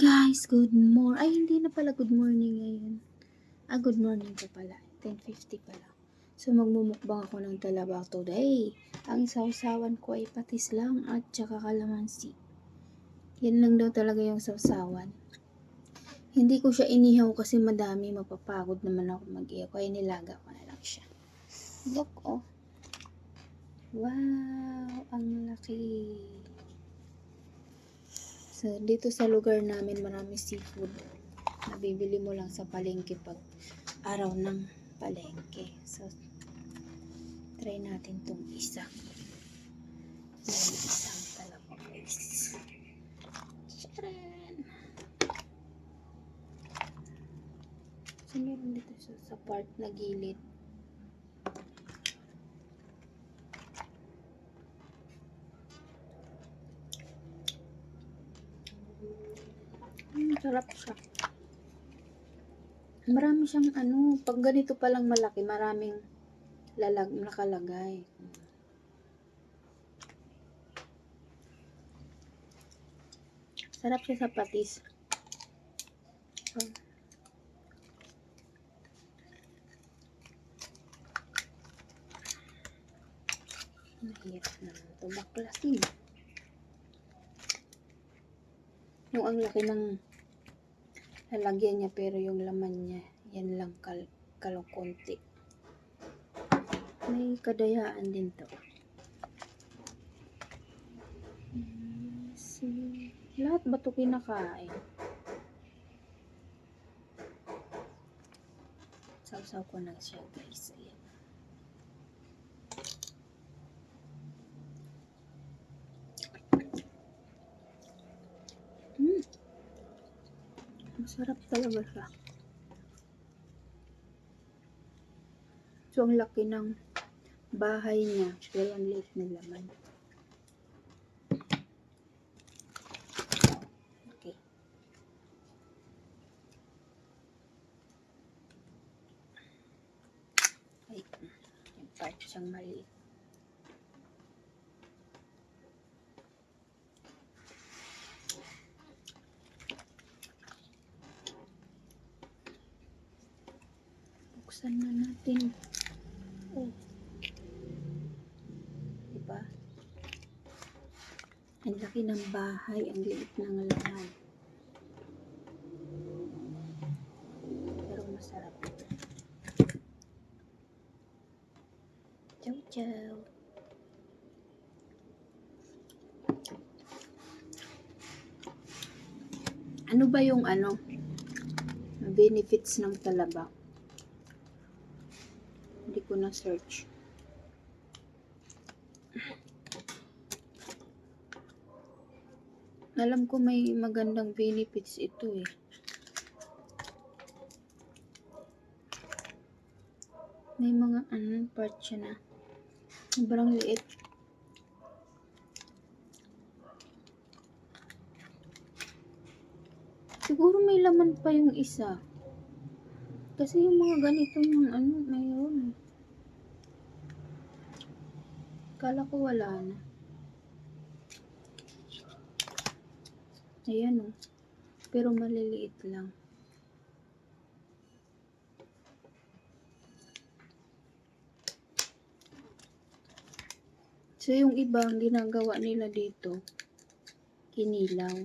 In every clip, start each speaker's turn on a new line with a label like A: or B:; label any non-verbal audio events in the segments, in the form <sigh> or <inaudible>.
A: Guys, good morning. Ay, hindi na pala good morning ngayon. Ah, good morning pa pala. 10.50 pala. So, magmumukbang ako ng talaba today. Ang sausawan ko ay patis lang at saka kalamansi. Yan lang daw talaga yung sausawan. Hindi ko siya inihaw kasi madami. Mapapagod naman ako mag-ihaw. Kaya nilaga ko na lang siya. Look, oh. Wow, ang laki. So, dito sa lugar namin marami seafood. Nabibili mo lang sa palengke pag araw ng palengke. So, try natin tong isa. May isang. Charan! So, meron dito sa, sa part na gilid. Mm, sarap siya. Marami siyang ano, pag ganito palang malaki, maraming lalag, nakalagay. Sarap siya sa patis. Oh. Mahirap naman ito baklasin. Yung ang laki ng lalagyan niya pero yung laman niya yan lang kal kalungkonti. May kadayaan din to. Si lahat ba to kinakain? Sausaw ko na siya guys. Ayan. Masarap talaga siya. So, ang laki ng bahay niya. Pero ang liit ng laman. Okay. Ay, yung part siyang maliit. Buksan na natin. Oh. Diba? Ang laki ng bahay, ang liit ng laman. Pero masarap. Chow chow. Ano ba yung ano? Benefits ng talaba? Ko na search. Alam ko may magandang benefits ito eh. May mga ano part siya na. Sobrang liit. Siguro may laman pa yung isa. Kasi yung mga ganito yung ano, mayroon eh. Kala ko wala na. Ayan oh. Pero maliliit lang. So yung iba, ang ginagawa nila dito, kinilaw.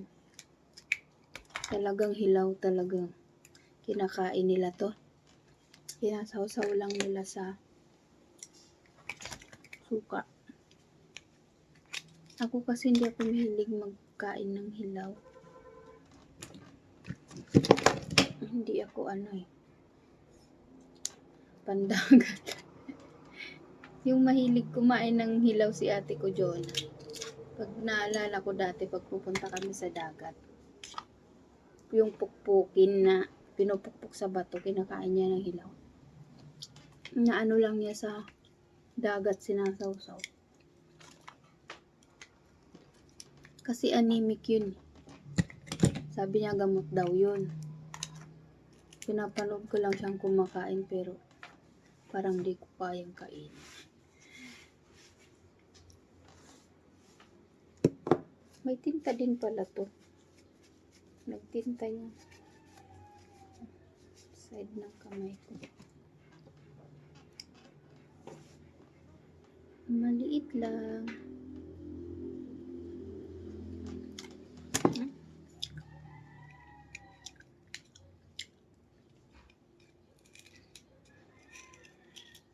A: Talagang hilaw talagang kinakain nila to. Kinasawsaw lang nila sa suka. Ako kasi hindi ako mahilig magkain ng hilaw. Hindi ako ano eh. Pandagat. <laughs> yung mahilig kumain ng hilaw si ate ko, Jonah. Pag naalala ko dati, pag pupunta kami sa dagat, yung pukpukin na pinupukpuk sa bato, kinakain niya ng hilaw. Na ano lang niya sa dagat sinasawsaw. Kasi anemic yun. Sabi niya gamot daw yun. Pinapanood ko lang siyang kumakain pero parang di ko kayang kain. May tinta din pala to. Nagtinta yung side ng kamay ko. Maliit lang.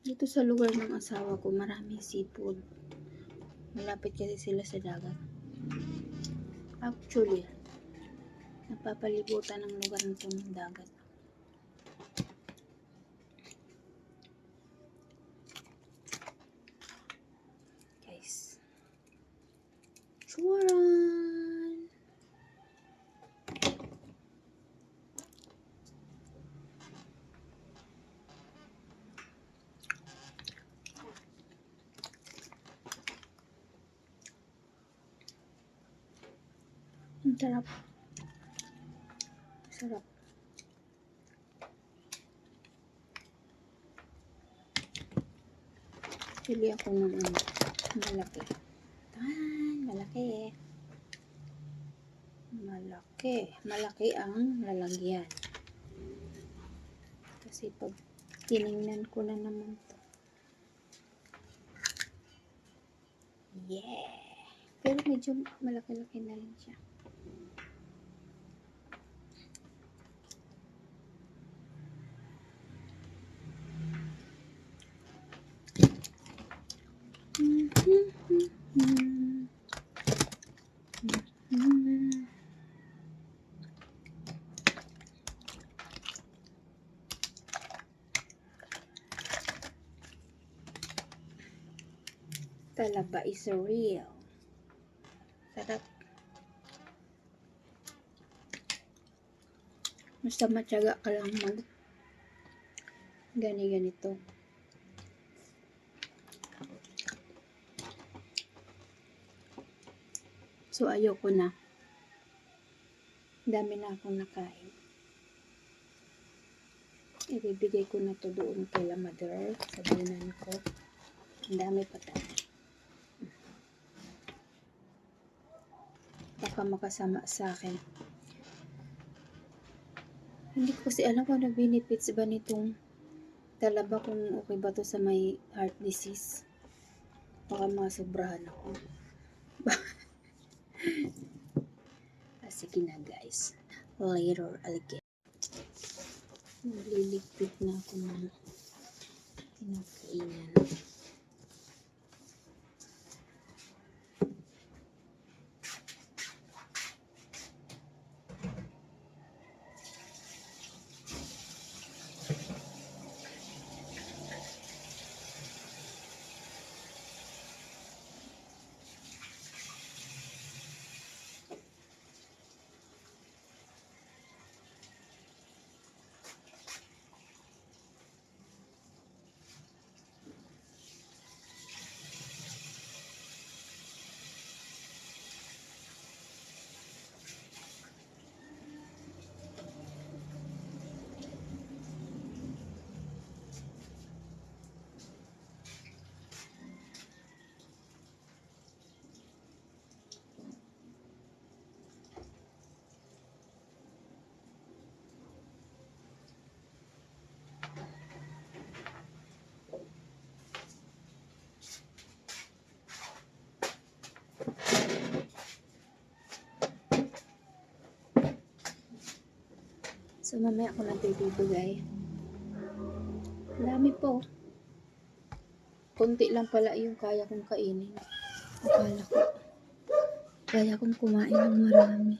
A: Dito sa lugar ng asawa ko, maraming seafood. Malapit kasi sila sa dagat. Actually, napapalibutan ng lugar ng dagat. Guys. Churan! Sarap. Sarap. Pili ako ng ano, malaki. Tan, malaki. Malaki. Malaki ang lalagyan. Kasi pag tiningnan ko na naman to. Yeah! Pero medyo malaki-laki na rin siya. Talaba is real. Sarap. Basta matyaga ka lang mag gani ganito. So, ayoko na. Dami na akong nakain. Ibibigay ko na to doon kay La Mother sa binan ko. Ang dami pa tayo. Baka makasama sa akin. Hindi ko kasi alam kung ano benefits ba nitong talaba kung okay ba to sa may heart disease. Baka masobrahan ako. <laughs> ah, sige na guys. Later, I'll get. Naliligpit na ako ng pinakainan. So, mamaya ko lang ito ibibigay. Dami po. Kunti lang pala yung kaya kong kainin. Akala ko. Kaya kong kumain ng marami.